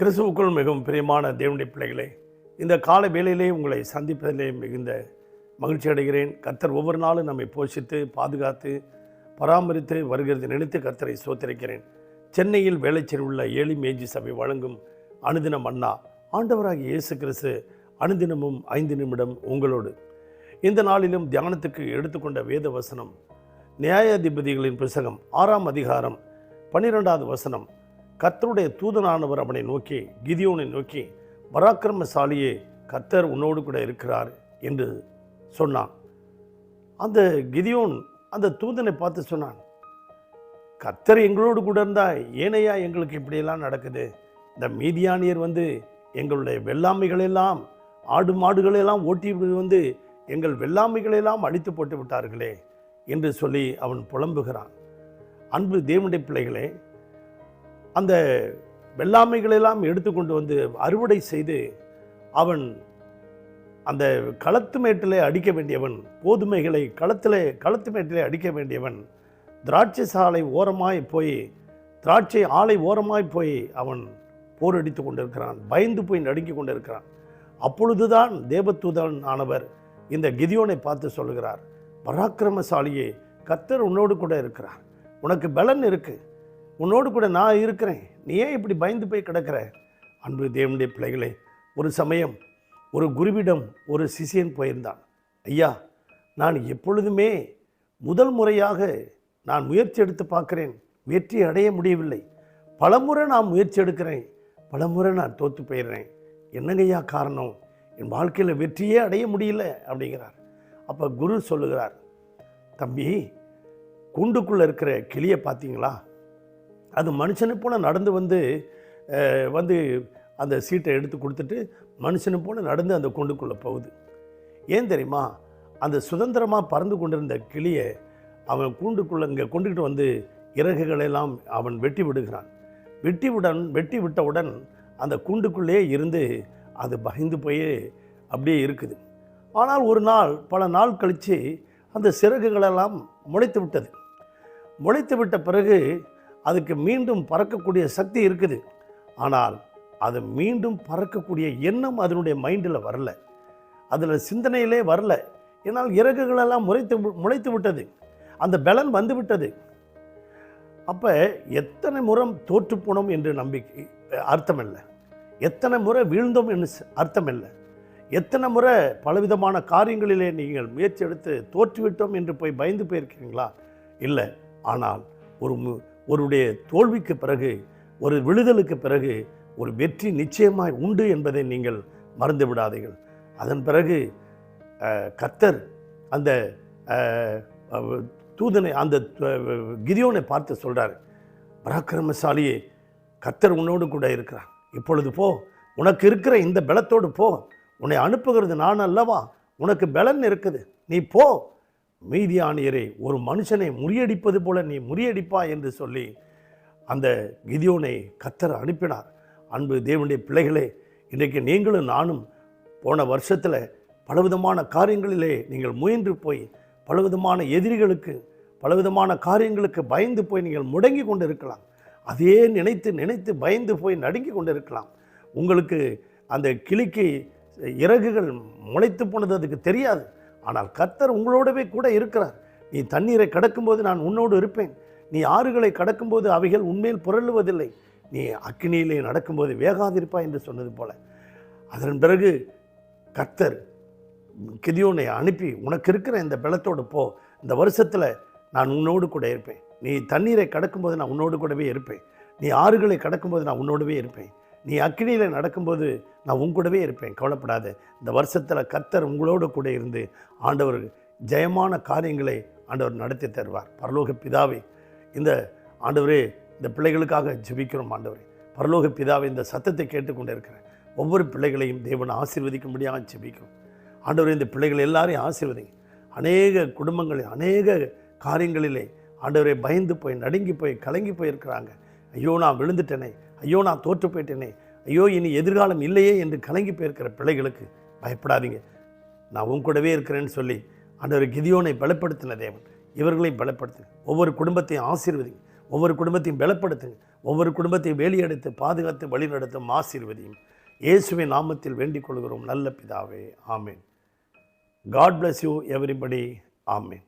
கிறிஸ்துவுக்குள் மிகவும் பிரியமான தேவனுடைய பிள்ளைகளே இந்த கால வேளையிலே உங்களை சந்திப்பதிலே மிகுந்த மகிழ்ச்சி அடைகிறேன். கர்த்தர் ஒவ்வொரு நாளும் நம்மை போஷித்து பாதுகாத்து பராமரித்து வருகிறது நினைத்து கர்த்தரை சோத்திருக்கிறேன் சென்னையில் வேலைச்சேரி உள்ள ஏழி மேஜி சபை வழங்கும் அனுதினம் அண்ணா ஆண்டவராகிய இயேசு கிறிஸ்து அனுதினமும் ஐந்து நிமிடம் உங்களோடு. இந்த நாளிலும் தியானத்துக்கு எடுத்துக்கொண்ட வேத வசனம் நியாயாதிபதிகளின் புஸ்தகம் ஆறாம் அதிகாரம் பன்னிரெண்டாவது வசனம் கத்தருடைய தூதனானவர் அவனை நோக்கி கிதியோனை நோக்கி பராக்கிரமசாலியே கத்தர் உன்னோடு கூட இருக்கிறார் என்று சொன்னான். அந்த கிதியோன் அந்த தூதனை பார்த்து சொன்னான் கத்தர் எங்களோடு கூட இருந்தால் ஏனையா எங்களுக்கு இப்படியெல்லாம் நடக்குது? இந்த மீதியானியர் வந்து எங்களுடைய வெள்ளாமைகளெல்லாம் ஆடு மாடுகளெல்லாம் ஓட்டி வந்து எங்கள் வெள்ளாமைகளெல்லாம் அழித்து போட்டு விட்டார்களே என்று சொல்லி அவன் புலம்புகிறான். அன்பு தேவனுடைய பிள்ளைகளே அந்த வெள்ளாமைகளெல்லாம் எடுத்துக்கொண்டு வந்து அறுவடை செய்து அவன் அந்த களத்து மேட்டிலே அடிக்க வேண்டியவன் கோதுமைகளை களத்திலே களத்து மேட்டிலே அடிக்க வேண்டியவன் திராட்சை சாலை ஓரமாய் போய் திராட்சை ஆலை ஓரமாய் போய் அவன் போரடித்து கொண்டிருக்கிறான் பயந்து போய் நடுங்கி கொண்டிருக்கிறான். அப்பொழுதுதான் தேவதூதன் ஆனவர் இந்த கிதியோனை பார்த்து சொல்லுகிறார் பராக்கிரமசாலியே கத்தர் உன்னோடு கூட இருக்கிறார். உனக்கு பலன் இருக்குது உன்னோடு கூட நான் இருக்கிறேன். நீ ஏன் இப்படி பயந்து போய் கிடக்கிற? அன்பு தேவனுடைய பிள்ளைகளே ஒரு சமயம் ஒரு குருவிடம் ஒரு சிசியன் போயிருந்தான். ஐயா நான் எப்பொழுதுமே முதல் முறையாக நான் முயற்சி எடுத்து பார்க்குறேன். வெற்றி அடைய முடியவில்லை. பலமுறை நான் முயற்சி எடுக்கிறேன். பலமுறை நான் தோற்று போயிடுறேன். என்னங்கய்யா காரணம்? என் வாழ்க்கையில் வெற்றியே அடைய முடியல அப்படிங்கிறார். அப்போ குரு சொல்லுகிறார் தம்பி கூண்டுக்குள்ளே இருக்கிற கிளியை பார்த்தீங்களா? அது மனுஷனை போல் நடந்து வந்து வந்து அந்த சீட்டை எடுத்து கொடுத்துட்டு மனுஷனை போல் நடந்து அந்த கூண்டுக்குள்ளே போகுது. ஏன் தெரியுமா? அந்த சுதந்திரமாக பறந்து கொண்டிருந்த கிளியை அவன் கூண்டுக்குள்ளே இங்கே கொண்டுக்கிட்டு வந்து இறகுகளெல்லாம் அவன் வெட்டி விடுகிறான். வெட்டி விடன் வெட்டி விட்டவுடன் அந்த கூண்டுக்குள்ளே இருந்து அது பயந்து போய் அப்படியே இருக்குது. ஆனால் ஒரு நாள் பல நாள் கழித்து அந்த சிறகுகளெல்லாம் முளைத்து விட்டது. முளைத்து விட்ட பிறகு அதுக்கு மீண்டும் பறக்கக்கூடிய சக்தி இருக்குது. ஆனால் அது மீண்டும் பறக்கக்கூடிய எண்ணம் அதனுடைய மைண்டில் வரல. அதில் சிந்தனையிலே வரல. ஏன்னால் இறகுகளெல்லாம் முளைத்து முளைத்து விட்டது. அந்த பலன் வந்து விட்டது. அப்போ எத்தனை முறம் தோற்று போனோம் என்று நம்பிக்கை அர்த்தம் இல்லை எத்தனை முறை வீழ்ந்தோம் என்று ச- அர்த்தம் இல்லை எத்தனை முறை பலவிதமான காரியங்களிலே நீங்கள் முயற்சி எடுத்து தோற்றுவிட்டோம் என்று போய் பயந்து போயிருக்கிறீங்களா இல்லை. ஆனால் ஒரு மு- ஒருடைய தோல்விக்கு பிறகு ஒரு விழுதலுக்கு பிறகு ஒரு வெற்றி நிச்சயமாய் உண்டு என்பதை நீங்கள் மறந்து விடாதீர்கள். அதன் பிறகு கத்தர் அந்த தூதனை அந்த கிரியோனை பார்த்து சொல்கிறார் பராக்கிரமசாலியே கத்தர் உன்னோடு கூட இருக்கிறான் இப்பொழுது போ உனக்கு இருக்கிற இந்த பலத்தோடு போ. உன்னை அனுப்புகிறது நான் அல்லவா? உனக்கு பலன் இருக்குது. நீ போ. மீதியானியரை ஒரு மனுஷனை முறியடிப்பது போல நீ முறியடிப்பா என்று சொல்லி அந்த கிதியோனை கத்தர் அனுப்பினார். அன்பு தேவனுடைய பிள்ளைகளே இன்றைக்கு நீங்களும் நானும் போன வருஷத்தில் பலவிதமான காரியங்களிலே நீங்கள் முயன்று போய் பலவிதமான எதிரிகளுக்கு பலவிதமான காரியங்களுக்கு பயந்து போய் நீங்கள் முடங்கி கொண்டு இருக்கலாம் அதையே நினைத்து நினைத்து பயந்து போய் நடுங்கி கொண்டு இருக்கலாம் உங்களுக்கு அந்த கிளிக்கு இறகுகள் முளைத்து போனது அதுக்கு தெரியாது. ஆனால் கர்த்தர் உங்களோடவே கூட இருக்கிறார். நீ தண்ணீரை கடக்கும்போது நான் உன்னோடு இருப்பேன். நீ ஆறுகளை கடக்கும்போது அவைகள் உண்மையில் புரளுவதில்லை. நீ அக்னியிலே நடக்கும்போது வேகாதிருப்பா என்று சொன்னது போல. அதன் பிறகு கர்த்தர் கிதியோனை அனுப்பி உனக்கு இருக்கிற இந்த பலத்தோடு போ. இந்த வருஷத்தில் நான் உன்னோடு கூட இருப்பேன். நீ தண்ணீரை கடக்கும்போது நான் உன்னோடு கூடவே இருப்பேன். நீ ஆறுகளை கடக்கும்போது நான் உன்னோடவே இருப்பேன். நீ அக்கினியில் நடக்கும்போது நான் உன் கூடவே இருப்பேன் கவலைப்படாத. இந்த வருஷத்தில் கத்தர் உங்களோடு கூட இருந்து ஆண்டவர் ஜெயமான காரியங்களை ஆண்டவர் நடத்தி தருவார். பரலோக பிதாவே இந்த ஆண்டவரே இந்த பிள்ளைகளுக்காக ஜெபிக்கிறோம் ஆண்டவரே. பரலோக பிதாவே இந்த சத்தத்தை கேட்டுக்கொண்டு இருக்கிறேன். ஒவ்வொரு பிள்ளைகளையும் தேவன் ஆசீர்வதிக்கும்படியாக ஜெபிக்கிறோம். ஆண்டவரே இந்த பிள்ளைகள் எல்லாரையும் ஆசீர்வதிங்க. அநேக குடும்பங்களில் அநேக காரியங்களிலே ஆண்டவரே பயந்து போய் நடுங்கி போய் கலங்கி போயிருக்கிறாங்க. ஐயோ நான் விழுந்துட்டேனே. ஐயோ நான் தோற்று போயிட்டேனே. ஐயோ இனி எதிர்காலம் இல்லையே என்று கலங்கி போயிருக்கிற பிள்ளைகளுக்கு பயப்படாதீங்க. நான் உன் கூடவே இருக்கிறேன்னு சொல்லி ஆண்டவர் கிதியோனை பலப்படுத்தின தேவன். இவர்களையும் பலப்படுத்துங்க. ஒவ்வொரு குடும்பத்தையும் ஆசீர்வதிங்க. ஒவ்வொரு குடும்பத்தையும் பலப்படுத்துங்க. ஒவ்வொரு குடும்பத்தையும் வேலியெடுத்து பாதுகாத்து வழிநடத்தும் ஆசீர்வதியும். இயேசுவை நாமத்தில் வேண்டிக் கொள்கிறோம். நல்ல பிதாவே. Amen. God bless you everybody amen.